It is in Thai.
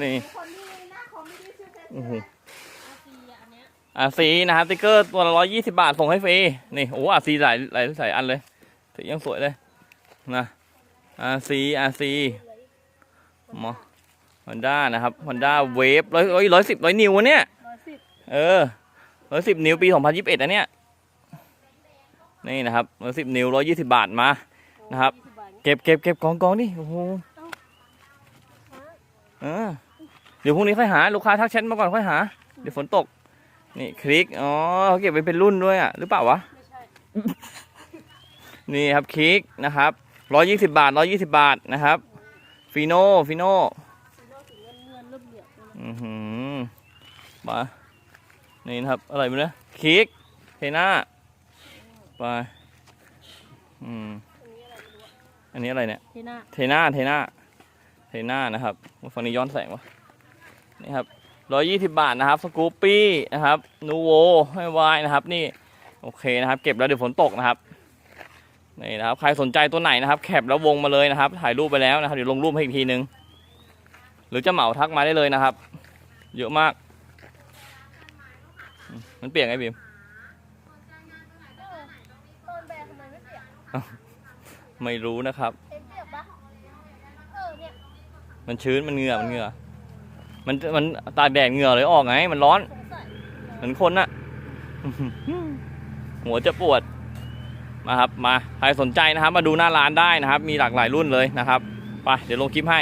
นี่คนที่หน้าคอมไม่ได้ชื่อเฟซโอ้โหอาซีอันเนี้ยอาซีนะครับสติ๊กเกอร์ตัวละร้อยยี่สิบาทส่งให้ฟรีนี่โอ้อาซีหลายหลายหลายอันเลยถือยังสวยเลยนะอาซีอาซีมอฮอนด้านะครับฮอนด้าเวฟร้อยร้อยร้อยสิบร้อยนิ้ววะเนี่ยร้อยสิบเออร้อยสิบนิ้วปีสองพันยิบเอ็ดอันเนี้ยนี่นะครับร้อยสิบนิ้วร้อยยี่สิบาทมานะครับยี่สิบบาทเก็บเก็บเก็บกองกองดิโอ้โห เออ เดี๋ยวพรุ่งนี้ค่อยหา ลูกค้าทักแชทมาก่อนค่อยหา เดี๋ยวฝนตก นี่คลิก อ๋อเขาเก็บไว้เป็นรุ่นด้วยอะ หรือเปล่าวะไม่ใช่นี่ครับคลิกนะครับร้อยยี่สิบาทร้อยยี่สิบาทนะครับ ฟีโน่ฟีโน่สีโลสีเงินเงินเริ่มเหลืองเลยนะอือหือมา นี่นะครับ อะไรไปเนี่ยคลิกเทน่าไป อืมอันนี้อะไรไม่รู้อะอันนี้อะไรเนี่ย เทน่า เทน่าเทน่า เทน่านะครับฝั่งนี้ย้อนแสงวะนี่ครับร้อยยี่สิบาทนะครับสกูปปี้นะครับนูโวให้วายนะครับนี่โอเคนะครับเก็บแล้วเดี๋ยวฝนตกนะครับนี่นะครับใครสนใจตัวไหนนะครับแคปแล้ววงมาเลยนะครับ ถ่ายรูปไปแล้วนะครับเดี๋ยวลงรูปให้อีกทีนึง หรือจะเหมาทักมาได้เลยนะครับ เยอะมากอืมมันเปียกไงบีมเออต้นแบรนด์ทำไมไม่เปียกไม่รู้นะครับ มันชื้นมันเหงื่อมันเหงื่อมันมันตากแดดเหงื่อเลยออกไง มันร้อน เหมือนคนน่ะ หัวจะปวดมาครับมาใครสนใจนะครับ มาดูหน้าร้านได้นะครับ มีหลากหลายรุ่นเลยนะครับไปเดี๋ยวลงคลิปให้